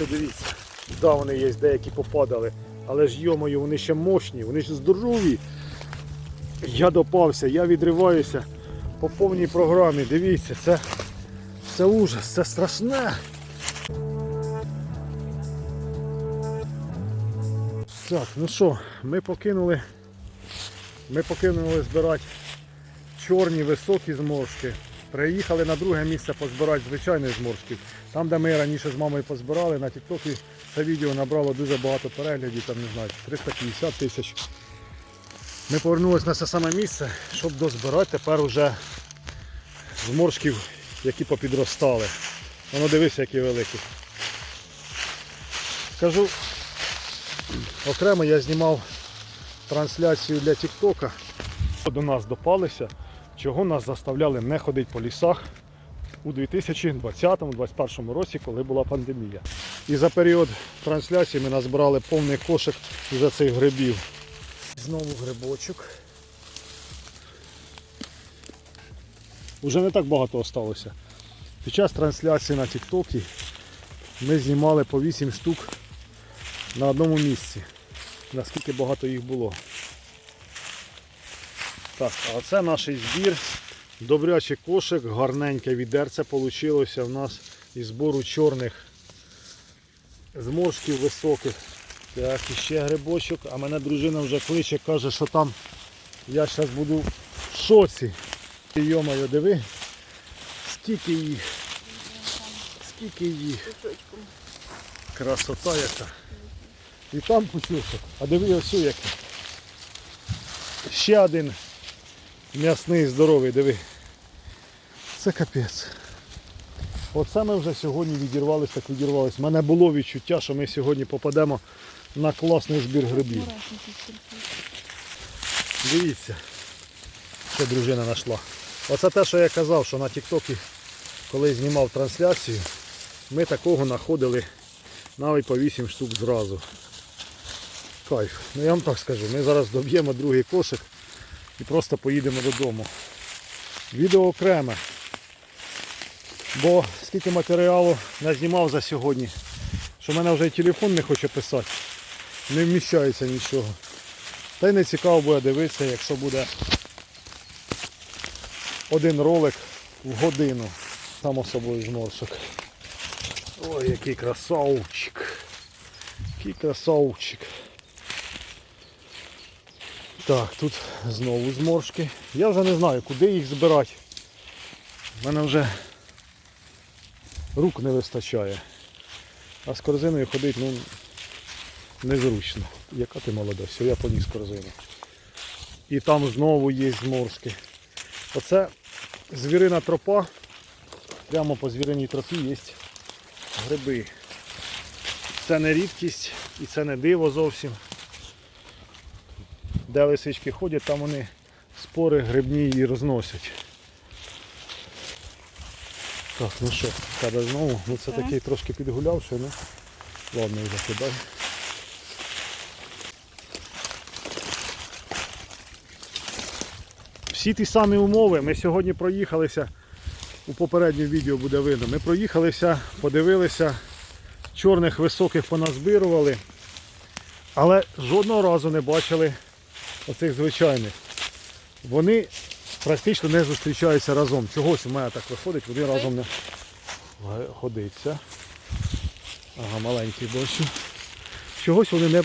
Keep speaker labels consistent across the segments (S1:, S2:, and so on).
S1: Ось дивіться. Да, вони є, деякі попадали. Але ж йомою, вони ще мощні, вони ж здорові. Я допався, я відриваюся по повній програмі. Дивіться, це, це ужас, це страшне. Так, ну що, ми покинули. Ми покинули збирати чорні високі зморшки. Приїхали на друге місце позбирати звичайних зморшків. Там, де ми раніше з мамою позбирали, на Тіктокі це відео набрало дуже багато переглядів, там не знаю, 350 тисяч. Ми повернулися на це саме місце, щоб дозбирати тепер уже зморшків, які попідростали. Воно дивися, які великі. Скажу, окремо я знімав трансляцію для Тіктока. До нас допалися, чого нас заставляли не ходити по лісах у 2020-2021 році, коли була пандемія. І за період трансляції ми назбирали повний кошик за цих грибів. Знову грибочок. Уже не так багато осталося. Під час трансляції на Тіктокі ми знімали по 8 штук на одному місці. Наскільки багато їх було. Так, а це наш збір. Добрячий кошик, гарненьке відерце вийшло в нас із збору чорних зморшків високих. Так, і ще грибочок, а мене дружина вже кличе, каже, що там я зараз буду в шоці. Йомаю, диви, скільки їх. Скільки їх. Красота яка. І там пучочок. А диви ось який. Ще один м'ясний здоровий, диви. Це капець. Оце ми вже сьогодні відірвалися, так відірвалися. У мене було відчуття, що ми сьогодні попадемо на класний збір грибів. Дивіться, що дружина знайшла. Оце те, що я казав, що на Тіктокі, коли знімав трансляцію, ми такого знаходили навіть по 8 штук зразу. Кайф. Ну я вам так скажу, ми зараз доб'ємо другий кошик і просто поїдемо додому. Відео окреме. Бо скільки матеріалу назнімав за сьогодні, що в мене вже і телефон не хоче писати. Не вміщається нічого. Та й не цікаво буде дивитися, якщо буде один ролик в годину. Само собою зморшок. Ой, який красавчик. Який красавчик. Так, тут знову зморшки. Я вже не знаю, куди їх збирати. У мене вже рук не вистачає. А з корзиною ходити ну, незручно. Яка ти молода, все, я поніс корзину. І там знову є зморшки. Оце звірина тропа. Прямо по звіриній тропі є гриби. Це не рідкість і це не диво зовсім. Де лисички ходять, там вони спори грибні і розносять. Так, ну що, тебе знову, ну це
S2: Так.
S1: такий трошки підгулявший, ну ладно, і закидай. Всі ті самі умови, ми сьогодні проїхалися, у попередньому відео буде видно, ми проїхалися, подивилися, чорних високих поназбирували, але жодного разу не бачили оцих звичайних. Вони практично не зустрічаються разом. Чогось у мене так виходить, вони разом не годиться. Ага, маленький бачу. Чогось вони не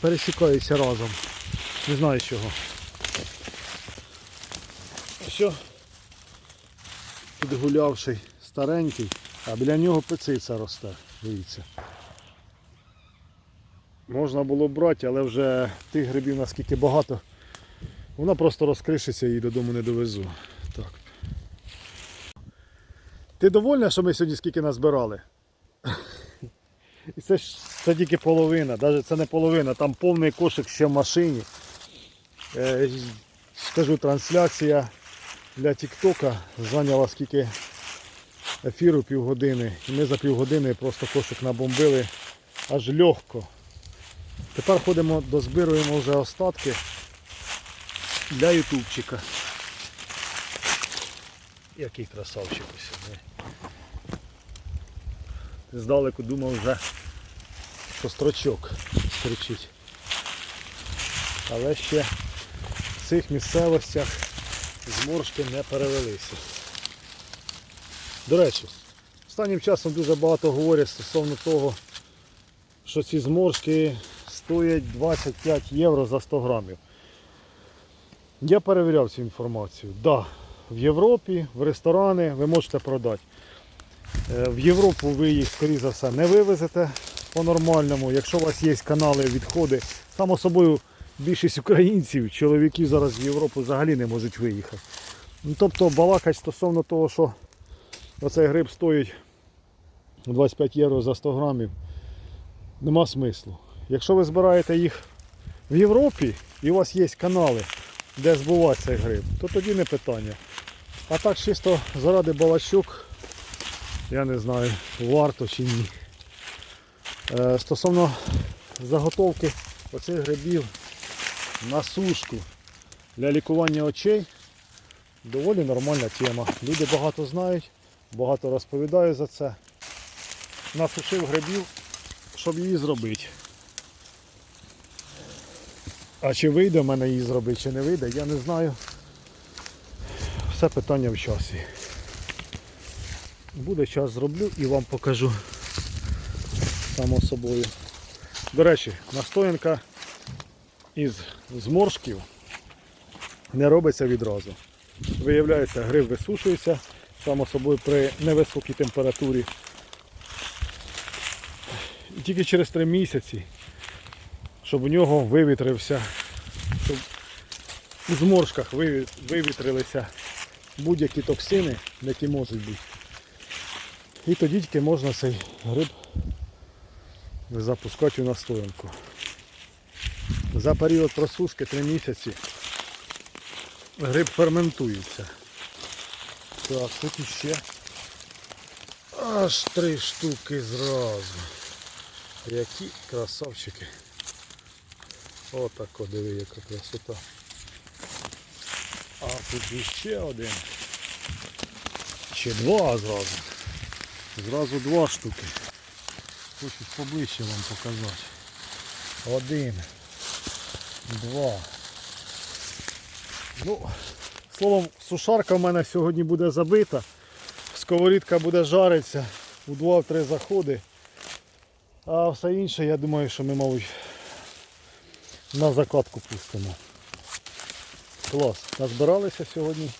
S1: пересікаються разом. Не знаю чого. Що? Підгулявший старенький, а біля нього пециця росте. Дивіться. Можна було брати, але вже тих грибів наскільки багато. Вона просто розкришиться і додому не довезу. Так. Ти довольна, що ми сьогодні скільки назбирали? І це ж це тільки половина, навіть це не половина, там повний кошик ще в машині. Е, скажу, трансляція для Тіктока зайняла скільки ефіру півгодини. І ми за півгодини просто кошик набомбили аж легко. Тепер ходимо, дозбируємо вже остатки для ютубчика. Який красавчик ось. Здалеку думав вже, що строчок кричить. Але ще в цих місцевостях зморшки не перевелися. До речі, останнім часом дуже багато говорять стосовно того, що ці зморшки стоять 25 євро за 100 грамів. Я перевіряв цю інформацію. Да, в Європі, в ресторани ви можете продати. Е, В Європу ви їх, скоріше за все, не вивезете по-нормальному. Якщо у вас є канали, відходи, само собою більшість українців, чоловіків зараз в Європу взагалі не можуть виїхати. Ну, тобто балакать стосовно того, що оцей гриб стоїть 25 євро за 100 грамів, нема смислу. Якщо ви збираєте їх в Європі і у вас є канали, де збувати цей гриб, то тоді не питання. А так чисто заради балачок, я не знаю, варто чи ні. Е, Стосовно заготовки оцих грибів на сушку для лікування очей, доволі нормальна тема. Люди багато знають, багато розповідають за це. Насушив грибів, щоб її зробити. А чи вийде в мене її зробити, чи не вийде, я не знаю. Все питання в часі. Буде час зроблю і вам покажу само собою. До речі, настоянка із зморшків не робиться відразу. Виявляється, гриб висушується, само собою при невисокій температурі. І тільки через 3 місяці, щоб у нього вивітрився, щоб у зморшках вивітрилися будь-які токсини, які можуть бути. І тоді тільки можна цей гриб запускати у настоянку. За період просушки 3 місяці гриб ферментується. Так, тут іще аж три штуки зразу. Які красавчики. Отако диви, яка красота. А тут іще один. Ще два зразу. Зразу два штуки. Хочу поближче вам показати. Один. Два. Ну, словом, сушарка в мене сьогодні буде забита. Сковорідка буде жаритися у 2-3 заходи. А все інше, я думаю, що ми, мабуть, на закладку пустимо. Клас. Назбиралися сьогодні.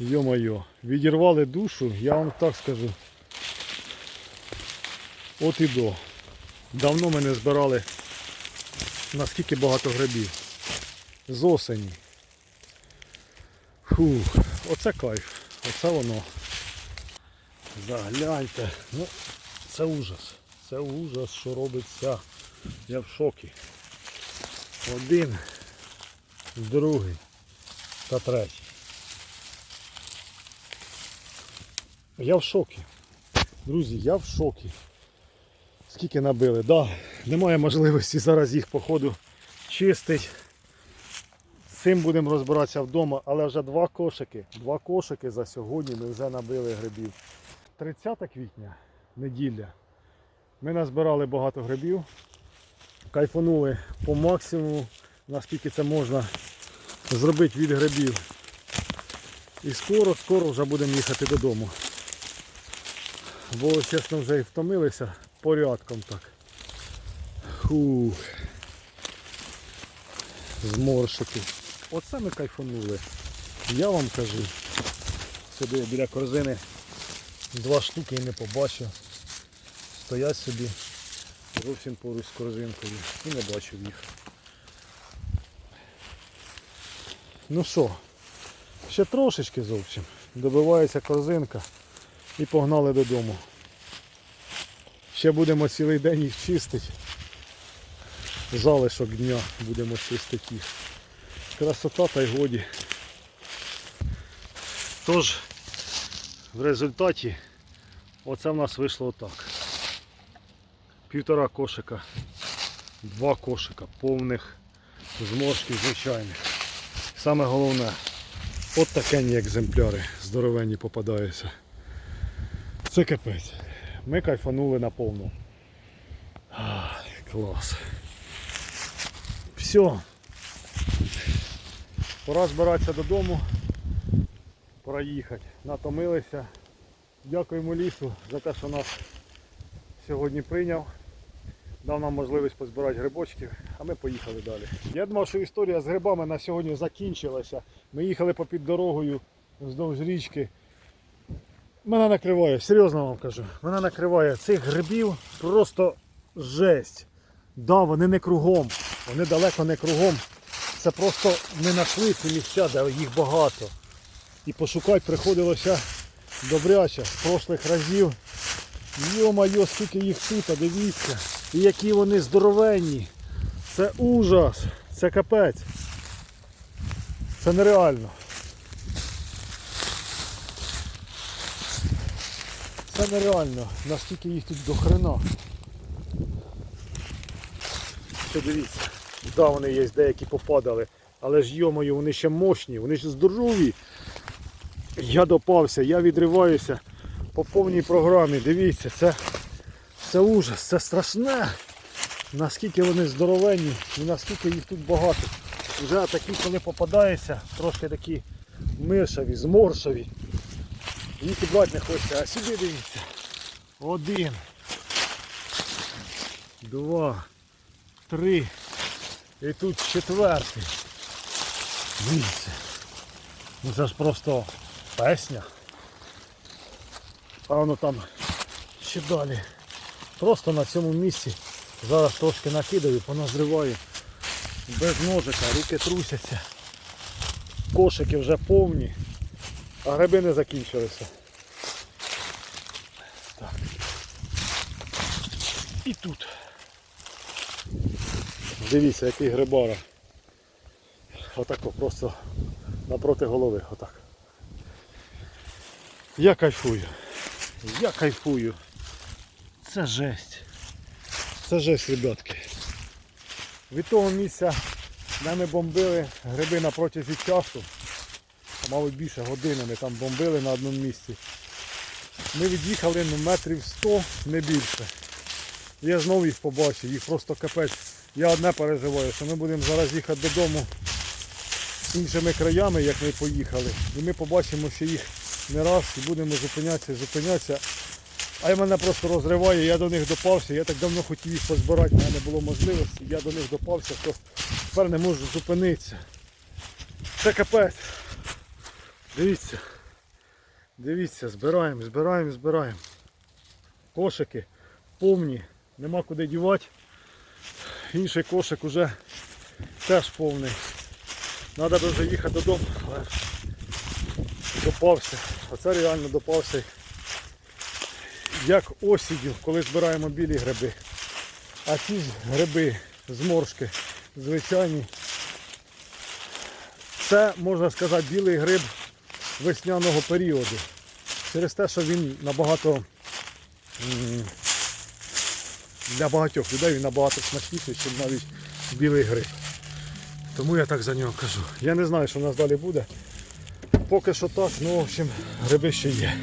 S1: Йо-моє. Відірвали душу, я вам так скажу. От і до. Давно ми не збирали наскільки багато грибів. З осені. Фух, оце кайф. Оце воно. Загляньте. Ну, це ужас. Це ужас, що робиться. Я в шокі. Один, другий та третій. Я в шокі. Друзі, я в шокі. Скільки набили, да, немає можливості зараз їх по ходу чистити. З цим будемо розбиратися вдома, але вже два кошики. Два кошики за сьогодні ми вже набили грибів. 30 квітня, неділя. Ми назбирали багато грибів. Кайфанули по максимуму, наскільки це можна зробити від грибів. І скоро, скоро вже будемо їхати додому. Бо, чесно, вже і втомилися порядком так. Фух. Зморшики. Оце ми кайфанули. Я вам кажу. Сюди біля корзини два штуки і не побачив. Стоять собі зовсім поруч з корзинкою і не бачив їх. Ну що, ще трошечки зовсім. Добивається корзинка і погнали додому. Ще будемо цілий день їх чистити. Залишок дня будемо чистити їх. Красота та й годі. Тож, в результаті оце в нас вийшло отак. Півтора кошика, два кошика повних зморшків звичайних. Саме головне, от такені екземпляри здоровенні попадаються. Це капець. ми кайфанули на повну. Ах, клас. Все. Пора збиратися додому. Пора їхати. Натомилися. Дякуємо лісу за те, що нас сьогодні прийняв. Дав нам можливість позбирати грибочків, а ми поїхали далі. Я думав, що історія з грибами на сьогодні закінчилася. Ми їхали попід дорогою вздовж річки. Мене накриває, серйозно вам кажу, мене накриває цих грибів просто жесть. Да, вони не кругом, вони далеко не кругом. Це просто ми знайшли ці місця, де їх багато. І пошукати приходилося добряче з прошлих разів. Йо-майо, скільки їх тут, а дивіться. І які вони здоровенні. Це ужас. Це капець. Це нереально. Це нереально. Наскільки їх тут до хрена. Що дивіться. Да, вони є, деякі попадали. Але ж йомою, вони ще мощні, вони ж здорові. Я допався, я відриваюся по повній програмі. Дивіться, це, це ужас, це страшне. Наскільки вони здоровенні і наскільки їх тут багато. Вже такі, коли попадаються, трошки такі миршаві, зморшаві. Їх і брати не хочеться. А сюди дивіться. Один. Два. Три. І тут четвертий. Дивіться. Ну це ж просто песня. А воно там ще далі. Просто на цьому місці зараз трошки накидаю, поназриваю. Без ножика, руки трусяться. Кошики вже повні, а гриби не закінчилися. Так. І тут. Дивіться, який грибара. Отако просто напроти голови. Отак. Я кайфую. Я кайфую. Це жесть. Це жесть, ребятки. Від того місця, де ми бомбили гриби на протязі часу, мабуть більше години ми там бомбили на одному місці. Ми від'їхали ну, метрів 100, не більше. Я знову їх побачив, їх просто капець. Я одне переживаю, що ми будемо зараз їхати додому іншими краями, як ми поїхали. І ми побачимо, що їх не раз і будемо зупинятися, зупинятися. А й мене просто розриває, я до них допався, я так давно хотів їх позбирати, в мене не було можливості, я до них допався, що тепер не можу зупинитися. Це капець. Дивіться. Дивіться, збираємо, збираємо, збираємо. Кошики повні, нема куди дівати. Інший кошик уже теж повний. Треба вже їхати додому, але допався. Оце реально допався. Як осінню, коли збираємо білі гриби. А ці ж гриби, зморшки, звичайні. Це, можна сказати, білий гриб весняного періоду. Через те, що він набагато для багатьох людей він набагато смачніший, ніж навіть білий гриб. Тому я так за нього кажу. Я не знаю, що в нас далі буде. Поки що так, ну в общем, гриби ще є.